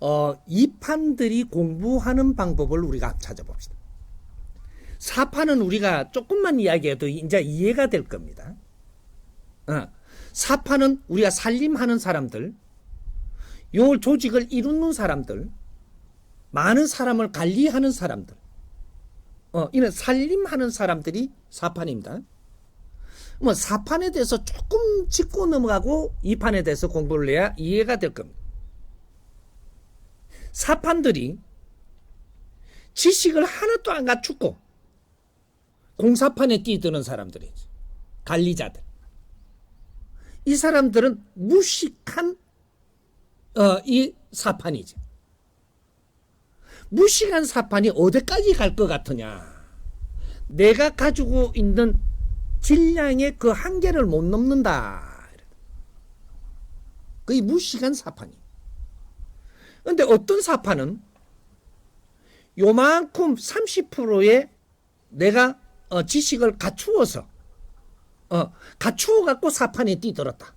어, 이 판들이 공부하는 방법을 우리가 찾아봅시다. 사판은 우리가 조금만 이야기해도 이제 이해가 될 겁니다. 어, 사판은 우리가 살림하는 사람들, 요 조직을 이루는 사람들, 많은 사람을 관리하는 사람들, 어, 이런 살림하는 사람들이 사판입니다. 뭐 사판에 대해서 조금 짚고 넘어가고 이 판에 대해서 공부를 해야 이해가 될 겁니다. 사판들이 지식을 하나도 안 갖추고 공사판에 뛰드는 사람들이지. 관리자들. 이 사람들은 무식한 어, 이 사판이지. 무식한 사판이 어디까지 갈 것 같으냐. 내가 가지고 있는 질량의 그 한계를 못 넘는다. 그게 무식한 사판이. 근데 어떤 사판은 요만큼 30%의 내가 어, 지식을 갖추어서 어, 갖추어 갖고 사판에 뛰들었다.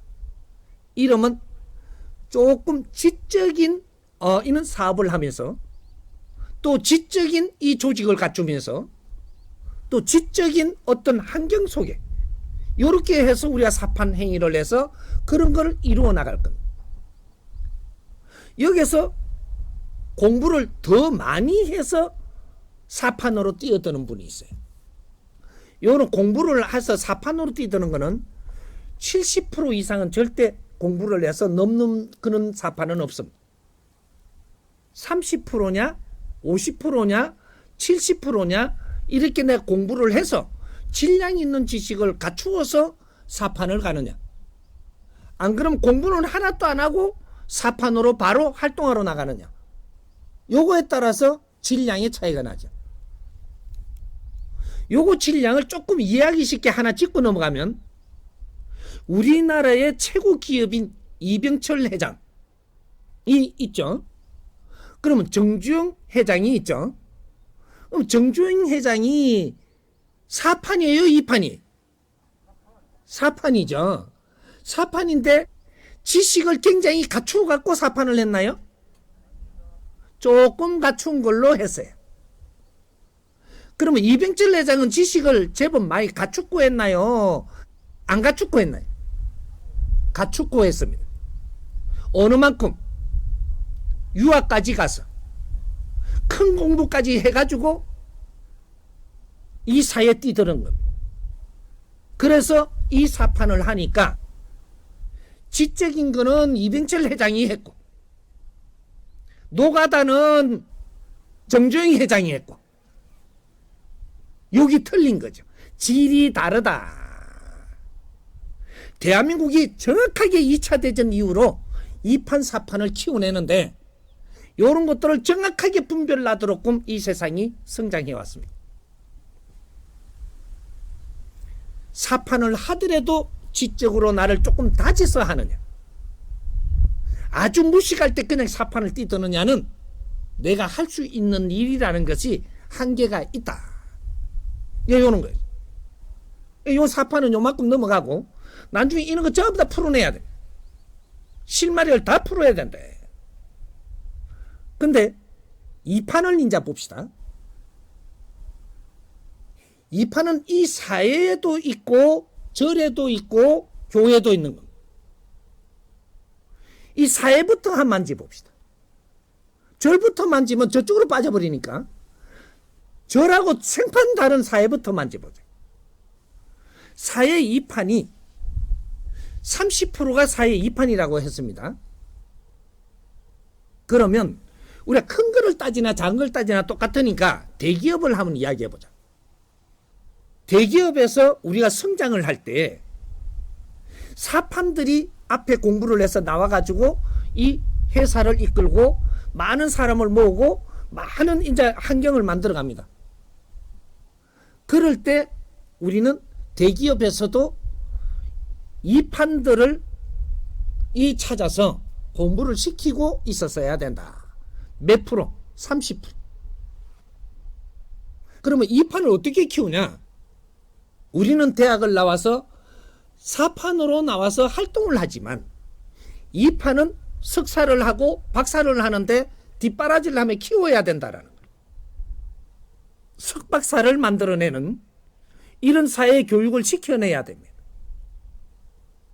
이러면 조금 지적인 어, 이는 사업을 하면서 또 지적인 이 조직을 갖추면서 또 지적인 어떤 환경 속에 이렇게 해서 우리가 사판 행위를 해서 그런 걸 이루어 나갈 겁니다. 여기서 공부를 더 많이 해서 사판으로 뛰어드는 분이 있어요. 요는 공부를 해서 사판으로 뛰드는 거는 70% 이상은 절대 공부를 해서 넘는 그런 사판은 없습니다. 30%냐, 50%냐, 70%냐, 이렇게 내가 공부를 해서 질량 있는 지식을 갖추어서 사판을 가느냐. 안 그럼 공부는 하나도 안 하고 사판으로 바로 활동하러 나가느냐. 요거에 따라서 질량의 차이가 나죠. 요거 질량을 조금 이해하기 쉽게 하나 짚고 넘어가면 우리나라의 최고 기업인 이병철 회장이 있죠. 그러면 정주영 회장이 있죠. 그럼 정주영 회장이 사판이에요, 이판이? 사판이죠. 사판인데 지식을 굉장히 갖추어 갖고 사판을 했나요? 조금 갖춘 걸로 했어요. 그러면 이병철 회장은 지식을 제법 많이 갖추고 했나요? 안 갖추고 했나요? 갖추고 했습니다. 어느 만큼 유학까지 가서 큰 공부까지 해가지고 이 사회에 뛰드는 겁니다. 그래서 이 사판을 하니까 지적인 거는 이병철 회장이 했고 노가다는 정조영 회장이 했고 여기 틀린 거죠. 질이 다르다. 대한민국이 정확하게 2차 대전 이후로 2판 4판을 키워내는데 이런 것들을 정확하게 분별나도록끔 이 세상이 성장해 왔습니다. 사판을 하더라도 지적으로 나를 조금 다져서 하느냐. 아주 무식할 때 그냥 사판을 뛰드느냐는 내가 할 수 있는 일이라는 것이 한계가 있다. 예, 요런 거예요. 요 사판은 요만큼 넘어가고 나중에 이런 거 전부 다 풀어내야 돼. 실마리를 다 풀어야 된대. 근데 이 판을 이제 봅시다. 이 판은 이 사회에도 있고 절에도 있고 교회도 있는 겁니다. 이 사회부터 한 만져봅시다. 절부터 만지면 저쪽으로 빠져버리니까 절하고 생판 다른 사회부터 만져보자. 사회 2판이 30%가 사회 2판이라고 했습니다. 그러면 우리가 큰 거를 따지나 작은 걸 따지나 똑같으니까 대기업을 한번 이야기해 보자. 대기업에서 우리가 성장을 할 때 사판들이 앞에 공부를 해서 나와가지고 이 회사를 이끌고 많은 사람을 모으고 많은 이제 환경을 만들어 갑니다. 그럴 때 우리는 대기업에서도 이 판들을 이 찾아서 공부를 시키고 있었어야 된다. 몇 프로? 30%. 그러면 이 판을 어떻게 키우냐? 우리는 대학을 나와서 사판으로 나와서 활동을 하지만 이 판은 석사를 하고 박사를 하는데 뒷바라지를 하며 키워야 된다라는 거예요. 석박사를 만들어내는 이런 사회 교육을 시켜내야 됩니다.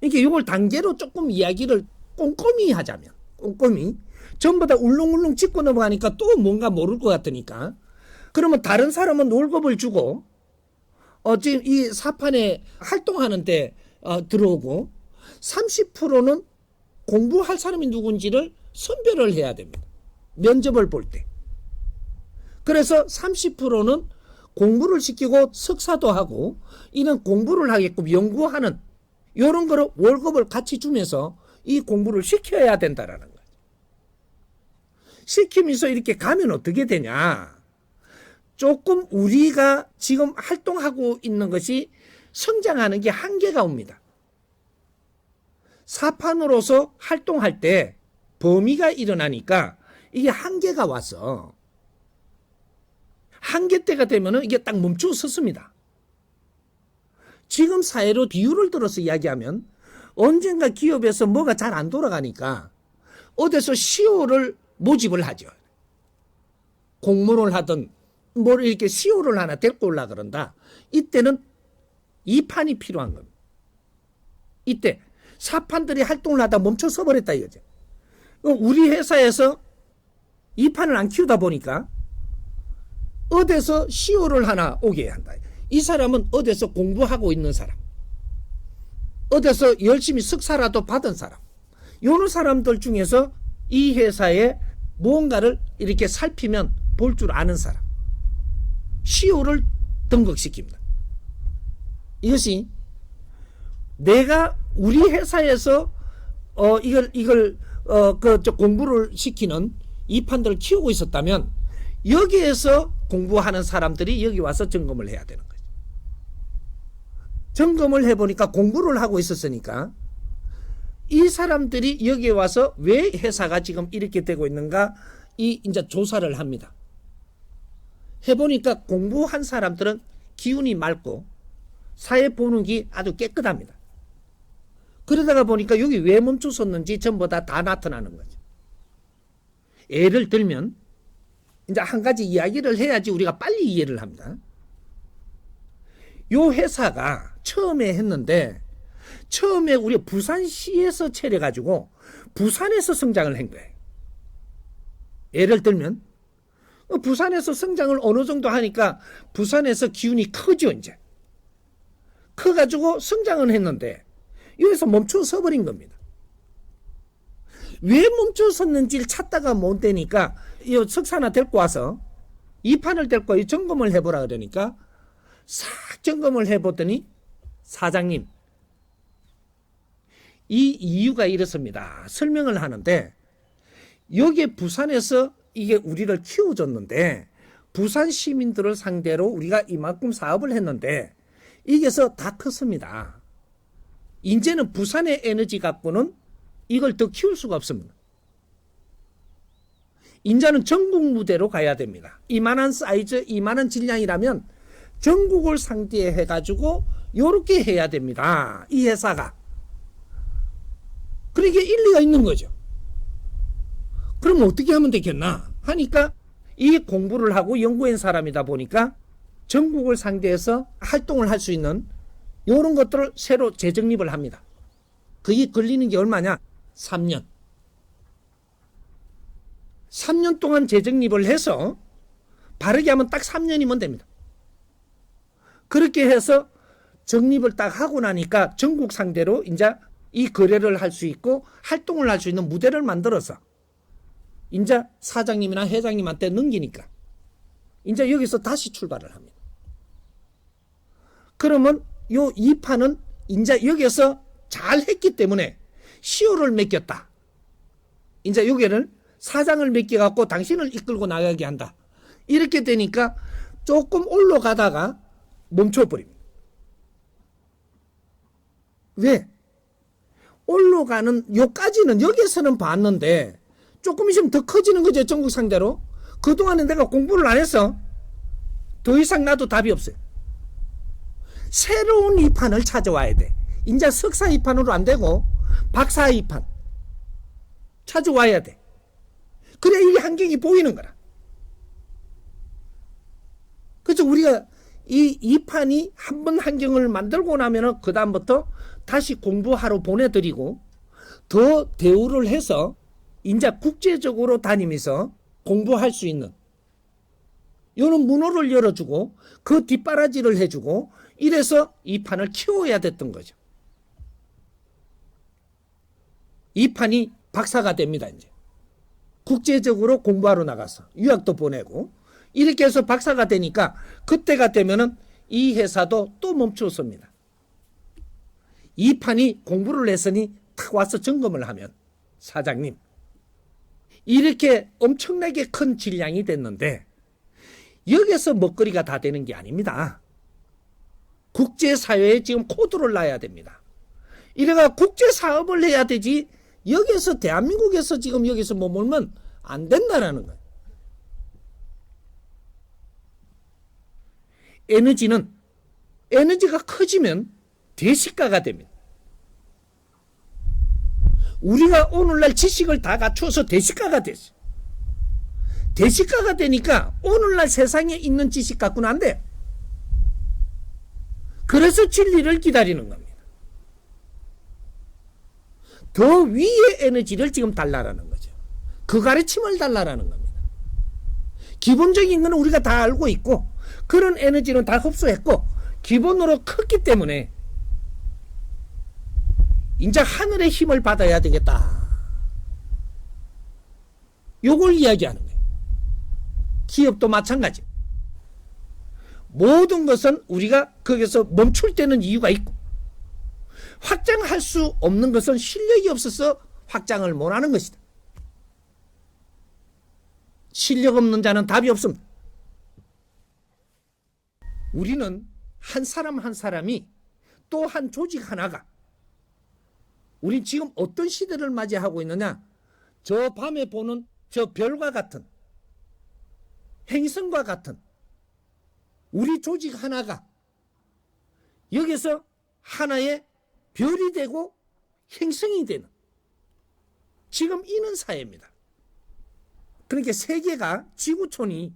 이게 이걸 단계로 조금 이야기를 꼼꼼히 하자면 꼼꼼히 전부 다 울릉울릉 짚고 넘어가니까 또 뭔가 모를 것 같으니까 그러면 다른 사람은 월급을 주고 어 지금 이 사판에 활동하는데 어, 들어오고 30%는 공부할 사람이 누군지를 선별을 해야 됩니다. 면접을 볼 때. 그래서 30%는 공부를 시키고 석사도 하고 이는 공부를 하게끔 연구하는 이런 거로 월급을 같이 주면서 이 공부를 시켜야 된다라는 거죠. 시키면서 이렇게 가면 어떻게 되냐? 조금 우리가 지금 활동하고 있는 것이 성장하는 게 한계가 옵니다. 사판으로서 활동할 때 범위가 일어나니까 이게 한계가 와서 한계 때가 되면은 이게 딱 멈추어 섰습니다. 지금 사회로 비유를 들어서 이야기하면 언젠가 기업에서 뭐가 잘 안 돌아가니까 어디서 CEO를 모집을 하죠. 공무원을 하든 뭘 이렇게 CEO를 하나 데리고 올라 그런다. 이때는 이 판이 필요한 겁니다. 이때 사판들이 활동을 하다 멈춰 서 버렸다 이거죠. 우리 회사에서 이 판을 안 키우다 보니까 어디서 CEO를 하나 오게 한다. 이 사람은 어디서 공부하고 있는 사람. 어디서 열심히 석사라도 받은 사람. 요런 사람들 중에서 이 회사에 무언가를 이렇게 살피면 볼 줄 아는 사람. CEO를 등극시킵니다. 이것이 내가 우리 회사에서 어 이걸 이걸 어그 공부를 시키는 이 판들을 키우고 있었다면 여기에서 공부하는 사람들이 여기 와서 점검을 해야 되는 거죠. 점검을 해보니까 공부를 하고 있었으니까 이 사람들이 여기에 와서 왜 회사가 지금 이렇게 되고 있는가 이 이제 조사를 합니다. 해보니까 공부한 사람들은 기운이 맑고 사회 보는기 아주 깨끗합니다. 그러다가 보니까 여기 왜 멈춰섰는지 전부 다 다 나타나는 거죠. 예를 들면 이제 한 가지 이야기를 해야지 우리가 빨리 이해를 합니다. 요 회사가 처음에 했는데 처음에 우리 부산시에서 차려가지고 부산에서 성장을 한 거예요. 예를 들면 어, 부산에서 성장을 어느 정도 하니까 부산에서 기운이 크죠 이제 커가지고 성장을 했는데 여기서 멈춰 서버린 겁니다. 왜 멈춰 섰는지를 찾다가 못 되니까 이 석사나 데리고 와서 이 판을 데리고 이 점검을 해보라 그러니까 싹 점검을 해보더니 사장님 이 이유가 이렇습니다. 설명을 하는데 여기에 부산에서 이게 우리를 키워줬는데 부산 시민들을 상대로 우리가 이만큼 사업을 했는데 이게서 다 컸습니다. 이제는 부산의 에너지 갖고는 이걸 더 키울 수가 없습니다. 인자는 전국 무대로 가야 됩니다. 이만한 사이즈, 이만한 질량이라면 전국을 상대해 가지고 요렇게 해야 됩니다. 이 회사가. 그러니까 일리가 있는 거죠. 그럼 어떻게 하면 되겠나? 하니까 이 공부를 하고 연구한 사람이다 보니까 전국을 상대해서 활동을 할 수 있는 이런 것들을 새로 재정립을 합니다. 그게 걸리는 게 얼마냐? 3년. 3년 동안 재정립을 해서 바르게 하면 딱 3년이면 됩니다. 그렇게 해서 정립을 딱 하고 나니까 전국 상대로 이제 이 거래를 할 수 있고 활동을 할 수 있는 무대를 만들어서 이제 사장님이나 회장님한테 넘기니까 이제 여기서 다시 출발을 합니다. 그러면 요 2판은 이제 여기서 잘 했기 때문에 시효를 맡겼다. 이제 여기를 사장을 맡겨갖고 당신을 이끌고 나가게 한다. 이렇게 되니까 조금 올라가다가 멈춰버립니다. 왜? 올라가는 요까지는 여기서는 봤는데 조금 있으면 더 커지는 거죠 전국 상대로 그동안에 내가 공부를 안 해서 더 이상 나도 답이 없어요 새로운 이판을 찾아와야 돼 이제 석사 이판으로 안 되고 박사 이판 찾아와야 돼. 그래 이 환경이 보이는 거라. 그래서 우리가 이, 이 판이 한 번 환경을 만들고 나면은 그 다음부터 다시 공부하러 보내드리고 더 대우를 해서 이제 국제적으로 다니면서 공부할 수 있는 요런 문호를 열어주고 그 뒷바라지를 해주고 이래서 이 판을 키워야 됐던 거죠. 이 판이 박사가 됩니다, 이제. 국제적으로 공부하러 나가서 유학도 보내고 이렇게 해서 박사가 되니까 그때가 되면은 이 회사도 또 멈추었습니다. 이 판이 공부를 했으니 탁 와서 점검을 하면 사장님 이렇게 엄청나게 큰 질량이 됐는데 여기서 먹거리가 다 되는 게 아닙니다. 국제사회에 지금 코드를 놔야 됩니다. 이래가 국제사업을 해야 되지 여기서 대한민국에서 지금 여기서 머물면 안 된다라는 거예요. 에너지는 에너지가 커지면 대시가가 됩니다. 우리가 오늘날 지식을 다 갖추어서 대시가가 됐어. 대시가가 되니까 오늘날 세상에 있는 지식 갖고는 안 돼. 그래서 진리를 기다리는 겁니다. 더 위의 에너지를 지금 달라라는 거죠. 그 가르침을 달라라는 겁니다. 기본적인 거는 우리가 다 알고 있고 그런 에너지는 다 흡수했고 기본으로 컸기 때문에 이제 하늘의 힘을 받아야 되겠다. 요걸 이야기하는 거예요. 기업도 마찬가지. 모든 것은 우리가 거기서 멈출 때는 이유가 있고 확장할 수 없는 것은 실력이 없어서 확장을 못하는 것이다. 실력 없는 자는 답이 없습니다. 우리는 한 사람 한 사람이 또 한 조직 하나가 우리 지금 어떤 시대를 맞이하고 있느냐? 저 밤에 보는 저 별과 같은 행성과 같은 우리 조직 하나가 여기서 하나의 별이 되고 행성이 되는 지금 이는 사회입니다. 그러니까 세계가 지구촌이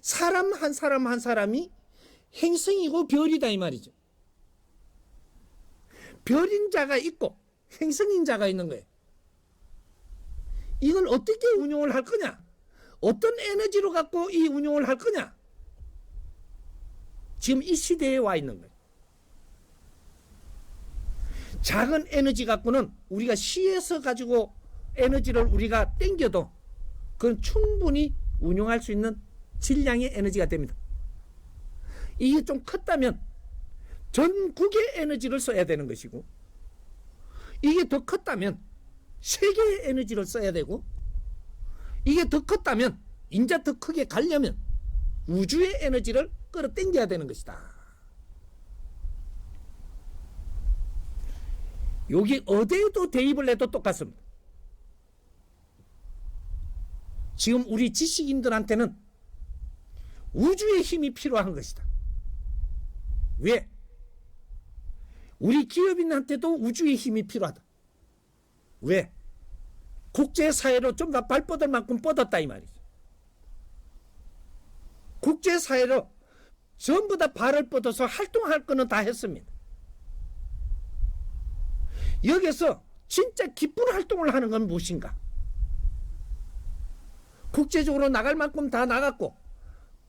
사람 한 사람 한 사람이 행성이고 별이다 이 말이죠. 별인 자가 있고 행성인 자가 있는 거예요. 이걸 어떻게 운용을 할 거냐? 어떤 에너지로 갖고 이 운용을 할 거냐? 지금 이 시대에 와 있는 거예요. 작은 에너지 갖고는 우리가 시에서 가지고 에너지를 우리가 땡겨도 그건 충분히 운용할 수 있는 질량의 에너지가 됩니다. 이게 좀 컸다면 전국의 에너지를 써야 되는 것이고 이게 더 컸다면 세계의 에너지를 써야 되고 이게 더 컸다면 인자 더 크게 가려면 우주의 에너지를 끌어당겨야 되는 것이다. 여기 어디에도 대입을 해도 똑같습니다. 지금 우리 지식인들한테는 우주의 힘이 필요한 것이다. 왜? 우리 기업인한테도 우주의 힘이 필요하다. 왜? 국제사회로 좀 더 발뻗을 만큼 뻗었다 이 말이죠. 국제사회로 전부 다 발을 뻗어서 활동할 거는 다 했습니다. 여기서 진짜 기쁜 활동을 하는 건 무엇인가? 국제적으로 나갈 만큼 다 나갔고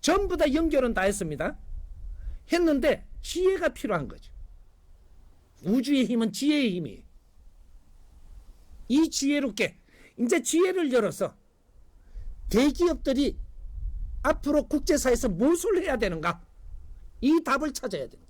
전부 다 연결은 다 했습니다. 했는데 지혜가 필요한 거죠. 우주의 힘은 지혜의 힘이에요. 이 지혜롭게 이제 지혜를 열어서 대기업들이 앞으로 국제사에서 무엇을 해야 되는가? 이 답을 찾아야 됩니다.